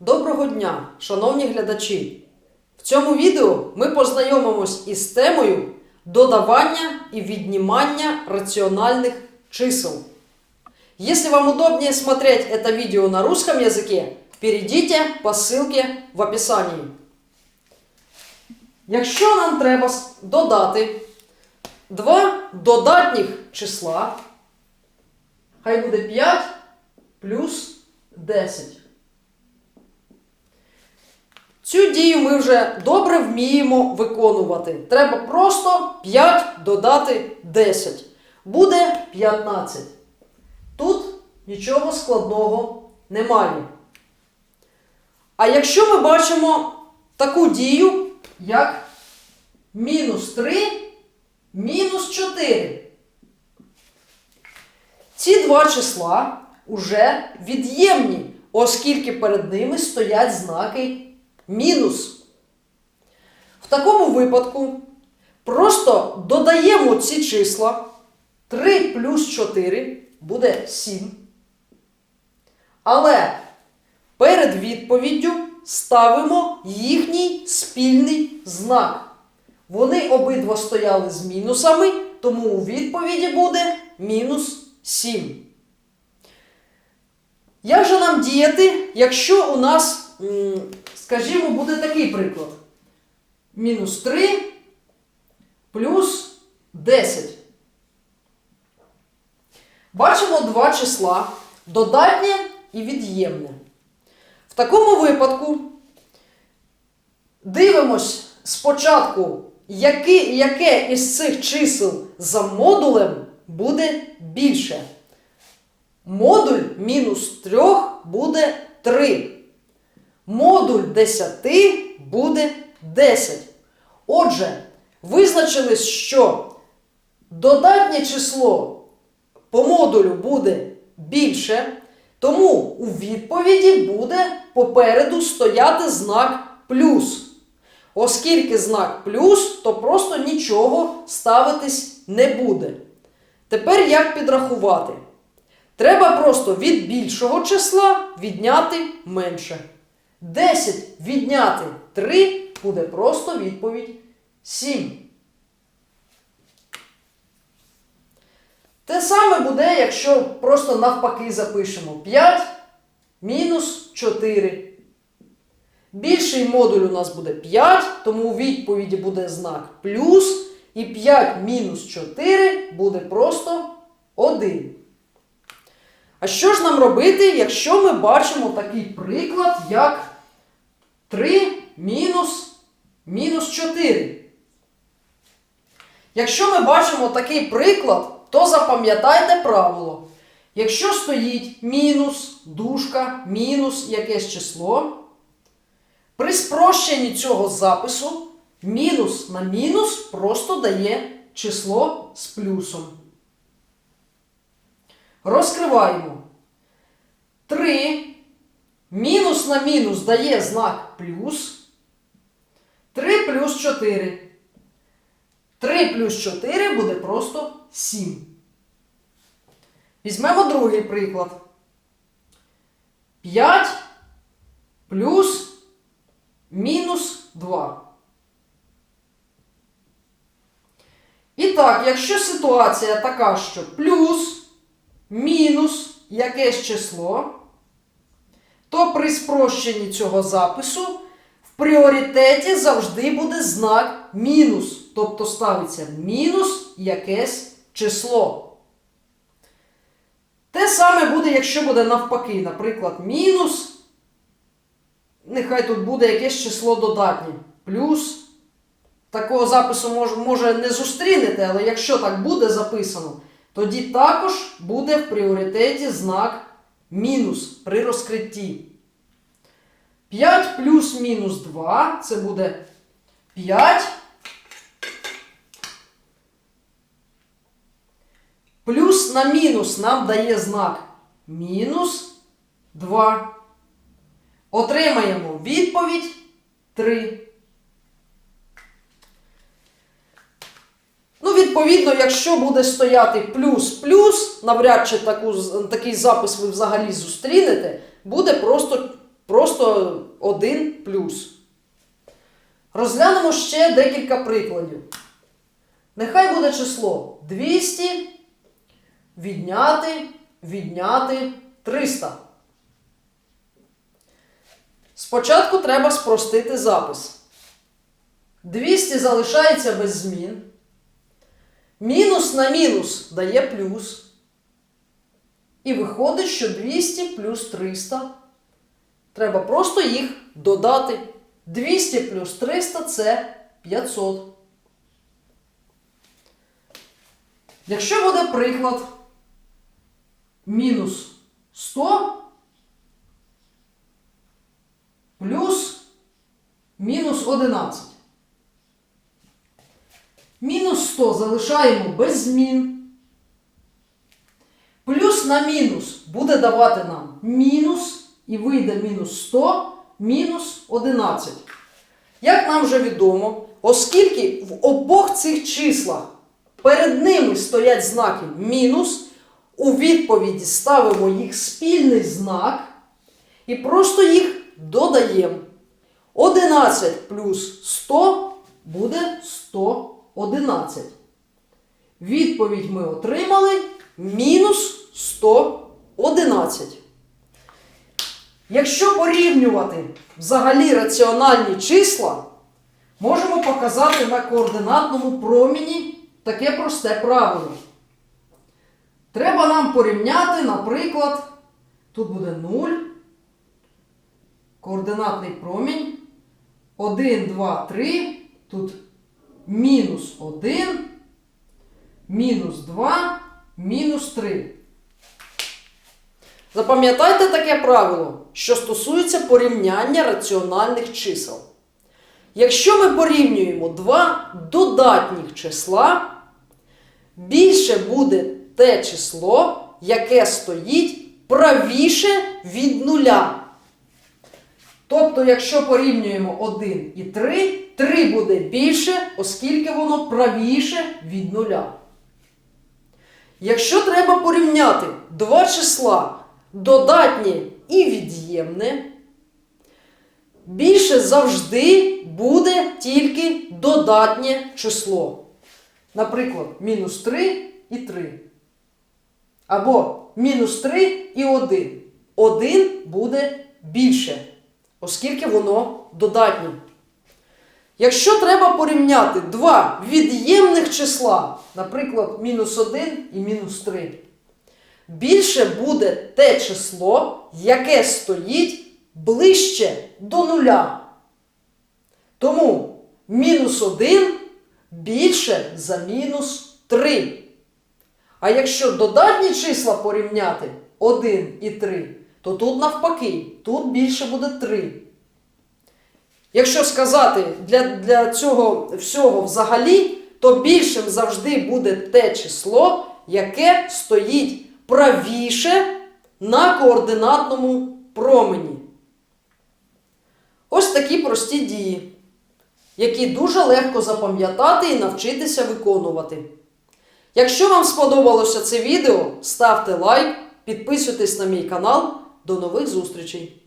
Доброго дня, шановні глядачі! В цьому відео ми познайомимось із темою додавання и віднімання раціональних чисел. Если вам удобнее смотреть это видео на русском языке, перейдите по ссылке в описании. Якщо нам треба с- додати два додатніх числа, хай буде 5 плюс 10. Цю дію ми вже добре вміємо виконувати. Треба просто 5 додати 10. Буде 15. Тут нічого складного немає. А якщо ми бачимо таку дію, як мінус 3, мінус 4. Ці два числа уже від'ємні, оскільки перед ними стоять знаки мінус. В такому випадку просто додаємо ці числа. 3 плюс 4 буде 7. Але перед відповіддю ставимо їхній спільний знак. Вони обидва стояли з мінусами, тому у відповіді буде мінус 7. Як же нам діяти, якщо у нас, скажімо, буде такий приклад? Мінус 3 плюс 10. Бачимо два числа додатнє і від'ємне. В такому випадку дивимось спочатку, яке, яке із цих чисел за модулем буде більше. Модуль мінус 3 буде 3. Модуль 10 буде 10. Отже, визначилось, що додатнє число по модулю буде більше, тому у відповіді буде попереду стояти знак плюс. Оскільки знак плюс, то просто нічого ставитись не буде. Тепер як підрахувати? Треба просто від більшого числа відняти менше. 10 відняти 3 буде просто відповідь 7. Те саме буде, якщо просто навпаки запишемо 5 мінус 4. Більший модуль у нас буде 5, тому у відповіді буде знак плюс. І 5 мінус 4 буде просто 1. А що ж нам робити, якщо ми бачимо такий приклад, як 3 мінус мінус 4? Якщо ми бачимо такий приклад, то запам'ятайте правило. Якщо стоїть мінус, дужка, мінус якесь число, при спрощенні цього запису мінус на мінус просто дає число з плюсом. Розкриваємо. 3 мінус на мінус дає знак плюс. 3 плюс 4. 3 плюс 4 буде просто 7. Візьмемо другий приклад. 5 плюс мінус 2. І так, якщо ситуація така, що плюс, мінус якесь число, то при спрощенні цього запису в пріоритеті завжди буде знак мінус. Тобто ставиться мінус якесь число. Те саме буде, якщо буде навпаки, наприклад, мінус. Нехай тут буде якесь число додатнє. Плюс. Такого запису може, не зустрінете, але якщо так буде записано, тоді також буде в пріоритеті знак мінус при розкритті. 5 плюс мінус 2 це буде 5. Плюс на мінус нам дає знак мінус 2. Отримаємо відповідь 3. Відповідно, якщо буде стояти плюс-плюс, навряд чи таку, такий запис ви взагалі зустрінете, буде просто, просто 1 плюс. Розглянемо ще декілька прикладів. Нехай буде число 200 відняти, відняти 300. Спочатку треба спростити запис. 200 залишається без змін. Мінус на мінус дає плюс. І виходить, що 200 плюс 300. Треба просто їх додати. 200 плюс 300 це 500. Якщо буде приклад мінус 100 плюс мінус 11. Мінус 100 залишаємо без змін. Плюс на мінус буде давати нам мінус, і вийде мінус 100, мінус 11. Як нам вже відомо, оскільки в обох цих числах перед ними стоять знаки мінус, у відповіді ставимо їх спільний знак і просто їх додаємо. 11 плюс 100 буде 111. Відповідь ми отримали мінус 111. Якщо порівнювати взагалі раціональні числа, можемо показати на координатному проміні таке просте правило. Треба нам порівняти, наприклад, тут буде 0, координатний промінь. 1, 2, 3, тут мінус 1, мінус 2, мінус 3. Запам'ятайте таке правило, що стосується порівняння раціональних чисел. Якщо ми порівнюємо два додатніх числа, більше буде те число, яке стоїть правіше від нуля. Тобто, якщо порівнюємо 1 і 3, 3 буде більше, оскільки воно правіше від нуля. Якщо треба порівняти два числа додатнє і від'ємне, більше завжди буде тільки додатнє число. Наприклад, мінус 3 і 3. Або мінус 3 і 1. 1 буде більше, оскільки воно додатнє. Якщо треба порівняти два від'ємних числа, наприклад, мінус 1 і мінус 3, більше буде те число, яке стоїть ближче до нуля. Тому мінус 1 більше за мінус 3. А якщо додатні числа порівняти 1 і 3, то тут навпаки, тут більше буде 3. Якщо сказати для, для цього всього взагалі, то більшим завжди буде те число, яке стоїть правіше на координатному промені. Ось такі прості дії, які дуже легко запам'ятати і навчитися виконувати. Якщо вам сподобалося це відео, ставте лайк, підписуйтесь на мій канал. До нових зустрічей!